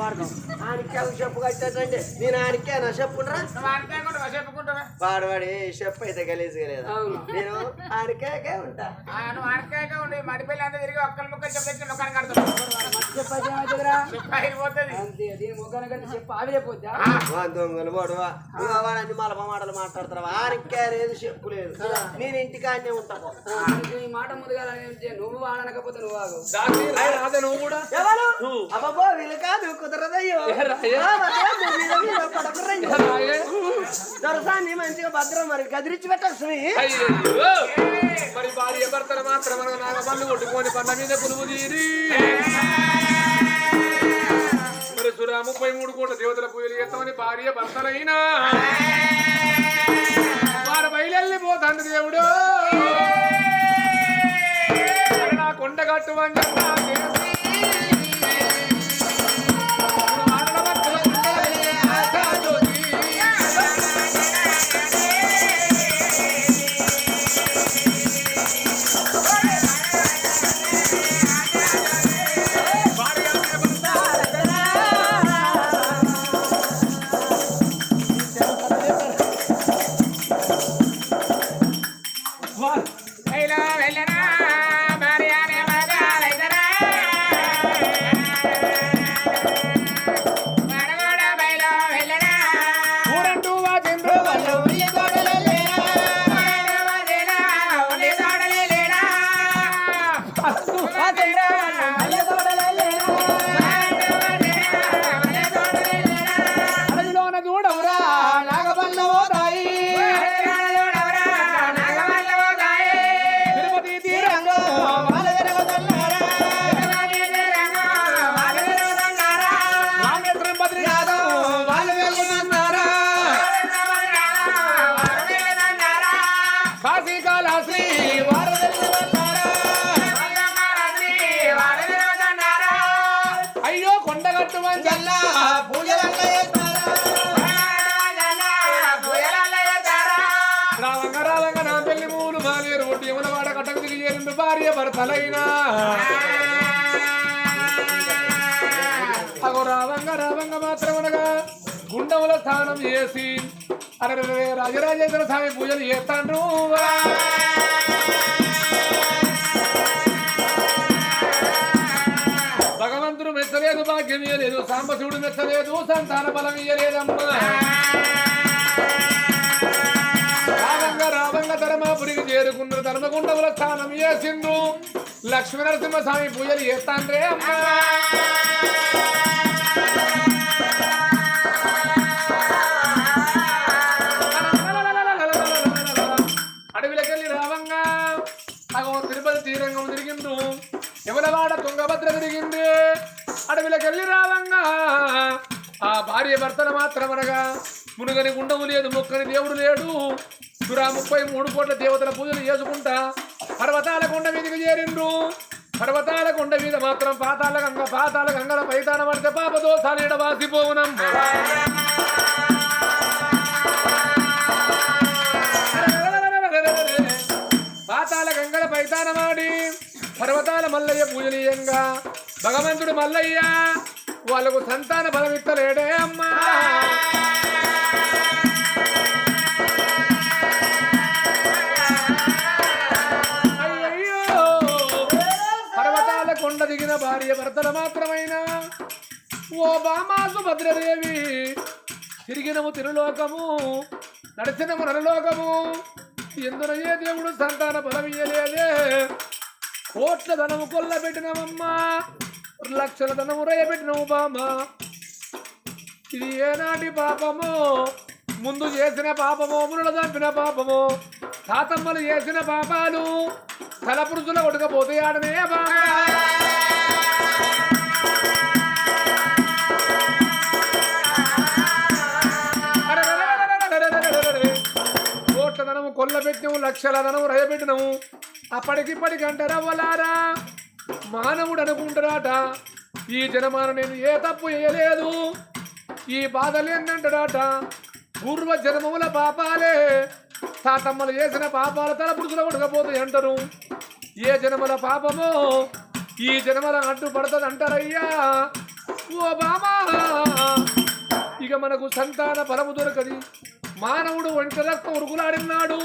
ఆనికే చెప్పు కట్టేటండి నేను ఆనికేనా చెప్పుండ్రా నువ్వు అనుకోకుండా చెప్పుకుంటావా వాడు వాడి చెప్పు అయితే గలీజ్గా లేదు. అవును. నేను ఆనికేకే ఉంటా. అనుకోక ఉండి. మడిపల్లి అంతా తిరిగి ఒక్కరి ముక్కలు చెప్పు దొంగలు వాడువా నువ్వు వాడని మలప మాటలు మాట్లాడతావా ఆనికే లేదు చెప్పు లేదు. నేను ఇంటికాడనే ఉంటా. ఈ మాట ముందుగా నువ్వు వాడనకపోతే నువ్వు ఆగు. నువ్వు కూడా? ఎవరు? అబ్బబ్బో వీళ్ళు కాదు కుదరదయ్యో. ఆ, దొరసాన్ని మంచిగా భద్రం మరి. గదిరించి పెట్టాల్సి మరి భార్య భర్తలు మాత్రం నాగ కొట్టుకొని పండ్ల మీద పులుగు తీరి. మరి సురా ముప్పై మూడు కోట్ల దేవతల పూజలు చేస్తామని భార్య భర్తలైనా. వారు బయలుపోతాను దేవుడు. కొండగట్టు నా చూడవురా భార్య అగో రావంగ రావంగ మాత్రమనగా గుండముల స్నానం చేసి అరే రాజరాజేంద్ర స్వామి పూజలు చేస్తాను భగవంతుడు మెచ్చలేదు భాగ్యం ఇయ్యలేదు సాంబశివుడు మెచ్చలేదు సంతాన బలం ఇయ్యలేదమ్మా. రావంగ చేరుకున్న ధర్మగుండముల స్థానం చేసిండు లక్ష్మీ నరసింహ పూజలు చేస్తాండ్రే అమ్మా. అడవిలకెళ్ళి రావంగా. అగో తిరుపతి తీరంగం తిరిగిండు. ఎవరవాడ తుంగభద్ర తిరిగింది. అడవిలకెళ్ళి రావంగా. ఆ భార్య భర్తలు మాత్రమనగా మునుగని గుండము లేదు మొక్కని దేవుడు లేడు. సురా ముప్పై మూడు కోట్ల దేవతల పూజలు చేసుకుంటా పర్వతాల కొండ మీదకి చేరిండు పర్వతాల కొండ మీద మాత్రం పాతాల గంగ పాతాల గంగల పైతాన పడితే పాపదోషాలు ఎడవాసిపోవునమ్మ పాతాల గంగల పైతానమాడి పర్వతాల మల్లయ్య పూజనీయంగా భగవంతుడు మల్లయ్య వాళ్ళకు సంతాన బలమిత్తలేడే అమ్మా. దిగిన భార్య భర్తల మాత్రమైన? ఓ బామా సుభద్రదేవి తిరిగినము తిరులోకము నడిచినము నరలోకము. ఎందున ఏ దేవుడు సంతాన బలమియ్యలేదే కోట్ల ధనము కొల్ల పెట్టినవమ్మా లక్షల ధనము రేయబెట్టినవు బామ. ఇది ఏనాటి పాపము? ముందు చేసిన పాపము మునుల చంపిన పాపము. తాతమ్మలు చేసిన పాపాలు తలపురుషుల కొడుకపోతే ఆడనే బాగా కొల్లబెట్టినవు లక్షల ధనము రయబెట్టినము అప్పటికిప్పటికి అంటారా వలారా మానవుడు అనుకుంటారాట ఈ జనమాన నేను ఏ తప్పు చేయలేదు. ఈ బాధలు ఏంటంటాడాట పూర్వ జన్మముల పాపాలే. తాతమ్మలు చేసిన పాపాల తల పురుషుల కొడకపోతాయి అంటారు. ఏ జన్మల పాపమో ఈ జన్మల అడ్డు పడుతుంది అంటారయ్యా ఓ బామా! ఇక మనకు సంతాన ఫలము దొరకది. మానవుడు ఒంటి రక్తం ఉరుగులాడినాడు.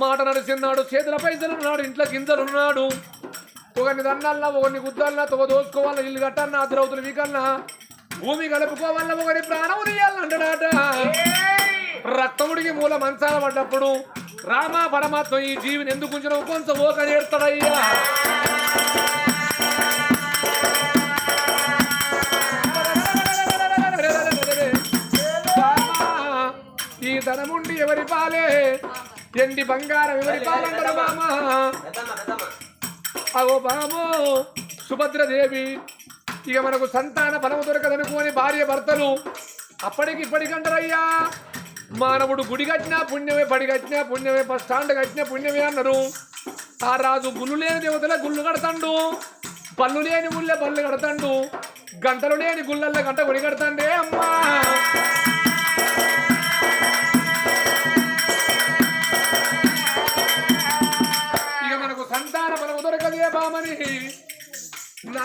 మాట నడిచిన్నాడు చేతుల పైసలున్నాడు ఇంట్లో గింజలున్నాడు. ఒకరిని దన్నల్లా ఒకరిని గుద్దల్లా తొగ దోసుకోవాలా ఇల్లు కట్టన్నా అద్దరవుతులు వీకన్నా భూమి కలుపుకోవాలా ఒకరి ప్రాణం తీయాలంటాడట రక్తముడికి మూల మంచాల పడ్డప్పుడు రామ పరమాత్మ ఈ జీవిని ఎందుకు ఉంచిన కొంచెం ఓక నేర్తాడయ్యా ధనముండి ఎవరి పాలే? ఎండి బంగారం ఎవరి పాలంటారు బామా అగో బామో సుభద్రదేవి ఇక మనకు సంతాన ఫలము దొరకదనుకోని భార్య భర్తలు అప్పటికి ఇప్పటికంటారయ్యా మానవుడు గుడి కట్టినా పుణ్యమే బడి కట్టినా పుణ్యమే బస్ స్టాండ్ కట్టినా పుణ్యమే అన్నారు. ఆ రాజు గుళ్ళు లేని దేవతల గుళ్ళు కడతాండు. పళ్ళు లేని ఊళ్ళే పళ్ళు కడతాండు. గంటలు లేని గుళ్ళల్లో గంట గుడి కడతాండే అమ్మా.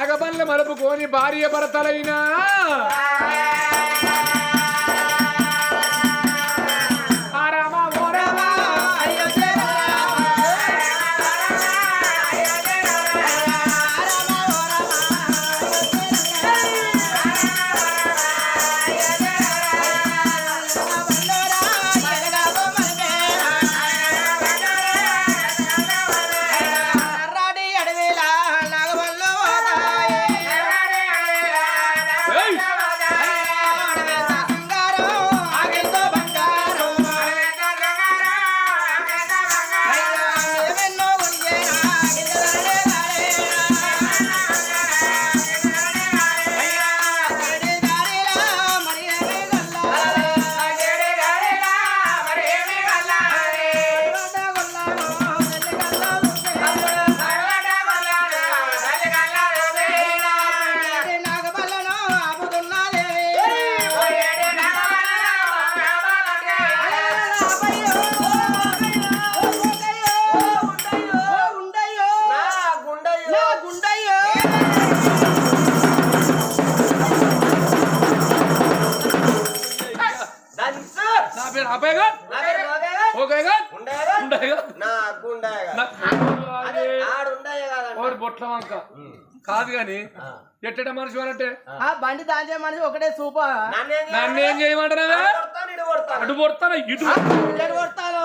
నాగబల్ల మలుపుకొని భార్య భర్తలైనా. ఓరి బొట్ల వంక కాదు గాని ఎట్టట మనిషి అంటే ఆ. బండి దాంచే మనిషి ఒకటే సూపర్. నన్ను ఏం చేయమంటారా అటు పొడతానా ఇటు కొడతాను.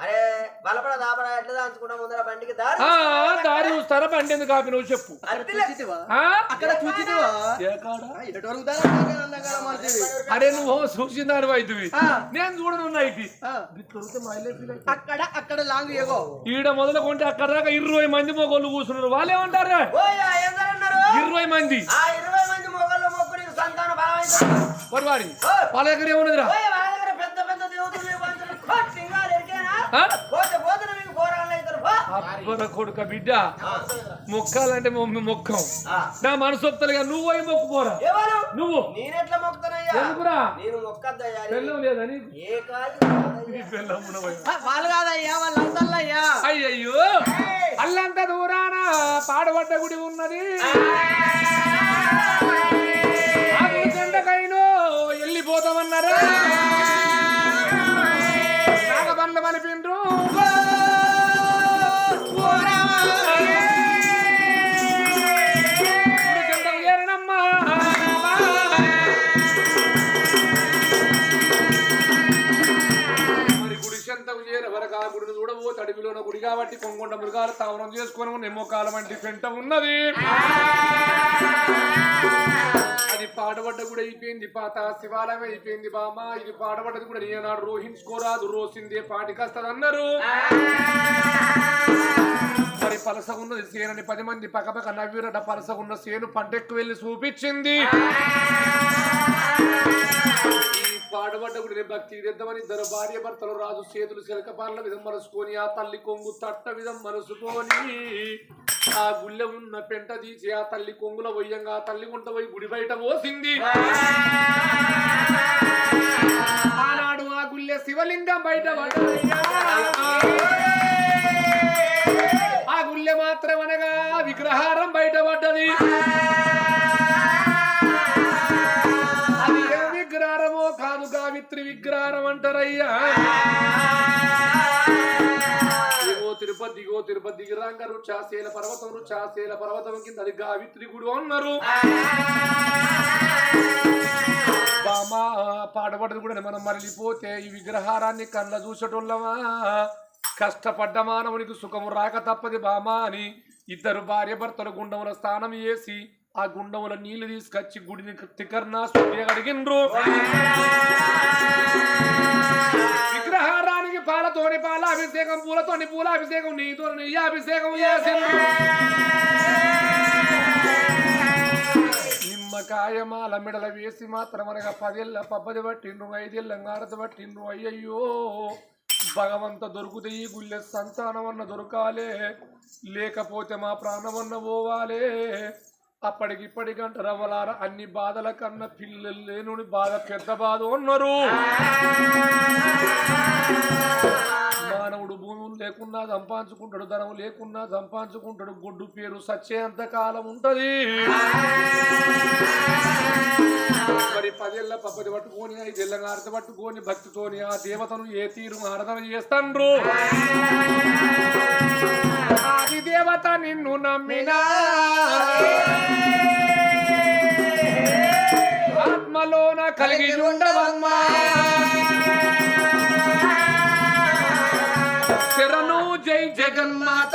అరే బలపడ దాపడ ఎట్లా దాంచుకుంటా ముందర బండికి? దారి ఆ, దారి చూస్తారా? బండి ఎందుకు ఆపి నువ్వు చెప్పు? అక్కడ నాకే. అరే నువ్వు చూసిందాని వైద్యువి ఆ, నేను ఫీల్ అవుతుంది. అక్కడ అక్కడ లాంగ్ ఎగో ఈడ మొదలుకుంటే అక్కడ దాకా ఇరవై మంది మొగోళ్ళు కూర్చున్నారు. వాళ్ళు ఏమంటారు? ఇరవై మంది. వారి వాళ్ళ దగ్గర ఏమున్నదిరా. అబ్బర కొడుక బిడ్డ. మొక్కాలంటే మొ- మొక్కం. నా మనసు వస్తలుగా నువ్వు పోయి మొక్కుకోరా ఎవరు? నువ్వు. నేనెట్లా మొక్కుతానయ్యా? ఎందుకురా? నేను మొక్కద్దయ్యా. పెళ్ళం లేదని ఏ కాదు కాదయ్యా. ఈ పెళ్ళం ఉన్నవయ్య. ఆ, వాళ్ళు కాదయ్యా వాళ్ళు అంతల్లయ్యా అయ్యయ్యో అల్లంత దూరాన పాడబడ్డ గుడి ఉన్నది. వెళ్ళిపోతామన్నారా గుడి కాబట్టి కొంగుంట మృగాలు తావరం చేసుకొని నెమ్మకాలం వంటి పెంట ఉన్నది. అది పాడబడ్డ కూడా అయిపోయింది పాత శివాలయం అయిపోయింది బామ్మ. ఇది పాడబడ్డది కూడా నేనాడు రోహించుకోరాదు రోసిందే పాటికస్తది అన్నారు మరి పలస ఉన్నది సేనని పది మంది పక్కపక్క నవ్విరట పలస ఉన్న సేను పంటెక్కు వెళ్ళి చూపించింది. పాడబడ్డప్పుడు పాడబడ్డ భక్తి ఇద్దామని ఇద్దరు భార్య భర్తలు రాజు చేతులు చిలక పార్ల విధం మనసుకొని ఆ తల్లి కొంగు తట్ట విధం మనసుకొని ఆ గుళ్ళె ఉన్న పెంట తీసి ఆ తల్లి కొంగుల వయ్యంగా ఆ తల్లి గుంట పోయి గుడి బయట పోసింది ఆనాడు ఆ గుళ్ళె శివలింగం బయట ఆ గుళ్ళె మాత్రం అనగా విగ్రహారం బయటపడ్డది ఉన్నారయ్యా ఇగో తిరుపతి దిగో తిరుపతి దిగిరాంగారు చాసేల పర్వతం చాసేల పర్వతం కింద అది గావిత్రి గుడి అన్నారు. బామా పాడబడదు కూడా మనం మరలిపోతే ఈ విగ్రహారాన్ని కళ్ళ చూసేటోళ్ళమా? కష్టపడ్డ మానవునికి సుఖము రాక తప్పది బామా అని ఇద్దరు భార్య భర్తలు గుండముల స్నానం చేసి ఆ గుండముల నీళ్ళు తీసుకొచ్చి గుడిని తికర్నా శుద్ధి అడిగిండ్రు. విగ్రహారానికి పాలతోని పాల అభిషేకం పూలతోని పూల అభిషేకం నీతో నెయ్యి అభిషేకం చేసిండ్రు. నిమ్మకాయ మెడల వేసి మాత్రం అనగా పదేళ్ళ పబ్బది పట్టిండ్రు ఐదేళ్ళ గారత పట్టిండ్రు. అయ్యయ్యో భగవంత దొరుకుతే ఈ గుళ్ళె సంతానం అన్న దొరకాలే లేకపోతే మా ప్రాణమన్న పోవాలే. అప్పటికి ఇప్పటికంట రవ్వలార అన్ని బాధల కన్నా పిల్లలు లేనుని బాధ పెద్ద బాధ ఉన్నారు మానవుడు భూములు లేకున్నా సంపాదించుకుంటాడు ధనం లేకున్నా సంపాదించుకుంటాడు గుడ్డు పేరు సచ్చేంత కాలం ఉంటది. మరి పదేళ్ళ పబ్బది పట్టుకొని ఐదేళ్ళ ఆరత పట్టుకొని భక్తితోని ఆ దేవతను ఏ తీరు ఆరాధన చేస్తాండ్రు? ఆది దేవత నిన్ను నమ్మినా. ఆత్మలోన కలిగి ఉండవమ్మా. శరణు జై జగన్మాత.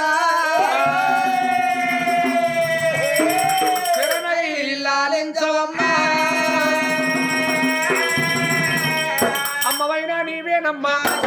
Panamá.